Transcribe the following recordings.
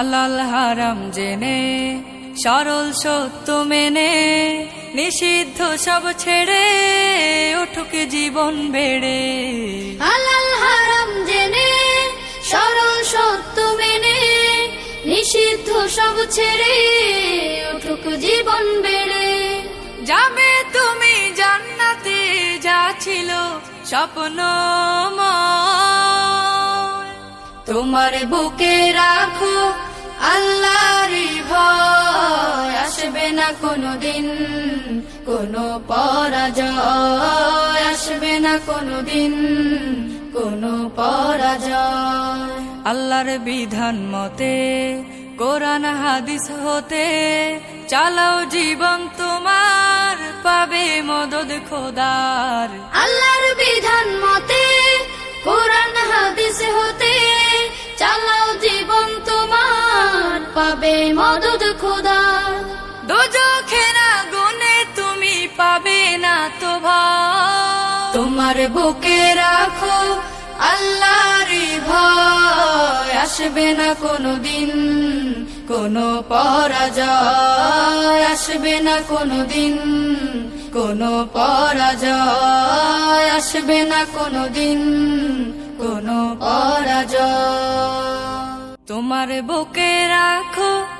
হালাল হারাম জেনে সরল সত্য মেনে নিষিদ্ধ সব ছেড়ে উঠুক জীবন বেড়ে। হালাল হারাম জেনে সরল সত্য মেনে নিষিদ্ধ সব ছেড়ে উঠুক জীবন বেড়ে। যাবে তুমি জান্নাতে যা ছিল স্বপ্ন তোমার বুকে রাখো আল্লাহর ভয় আসবে না কোনো দিন কোনো পরাজয় আসবে না কোনো দিন কোনো পরাজয়। আল্লাহর বিধান মতে কোরআন হাদিস হতে চালাও জীবন তোমার পাবে মদদ খোদার। আল্লাহর বিধান মতে কোরআন হাদিস পাবে মদদ খোদা। দোজখে না গুনে তুমি পাবে না তো ভয়। তোমার বুকে রাখো আল্লাহর ভয়। আসবে না কোনো দিন কোনো পরাজয়। আসবে না কোনো দিন কোনো পরাজয়। আসবে না কোনো দিন কোনো পরাজয়। তোমার বুকে রাখো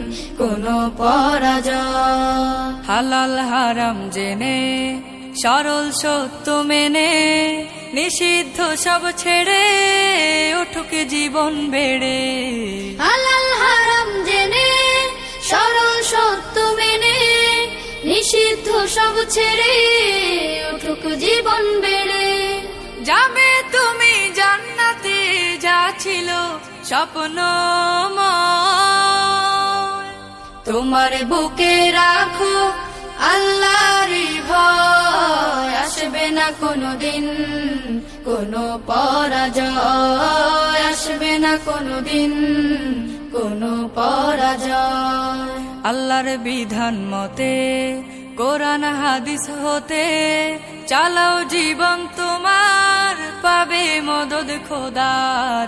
কোনো পরাজয়। হালাল হারাম জেনে সরল সত্য মেনে নিষিদ্ধ সব ছেড়ে উঠুক জীবন বেড়ে। হালাল হারাম জেনে সরল সত্য মেনে নিষিদ্ধ সব ছেড়ে উঠুক জীবন বেড়ে। যাবে তুমি জান্নাতে যা ছিল স্বপ্ন তোমার বুকে রাখো আল্লাহর ভয়। আসবে না কোনো দিন কোনো পরাজয়। আসবে না কোনো দিন কোনো পরাজয়। আল্লাহর বিধান মতে কোরআন হাদিস হতে চালাও জীবন তোমার পাবে মদদ খোদার।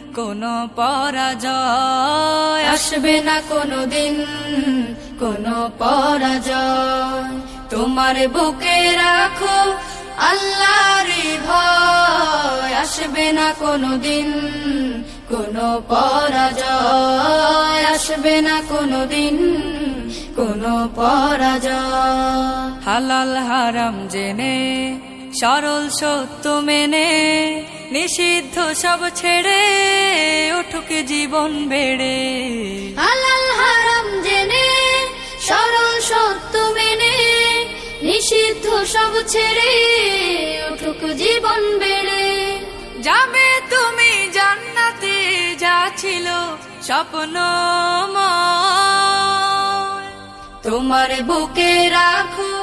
কোনো পরাজয় আসবে না কোনো দিন, কোনো পরাজয়। তোমার বুকে রাখো আল্লাহর ভয়, আসবে না কোনো দিন, কোনো পরাজয়। আসবে না কোনো দিন, কোনো পরাজয়। হালাল হারাম জেনে সরল সত্য মেনে নিষিদ্ধ সব ছেড়ে উঠুক জীবন বেড়ে। হালাল হারাম জেনে সরল সত্য মেনে নিষিদ্ধ সব ছেড়ে উঠুক জীবন বেড়ে। যাবে তুমি জান্নাতে যা ছিল স্বপ্ন তোমার বুকে রাখো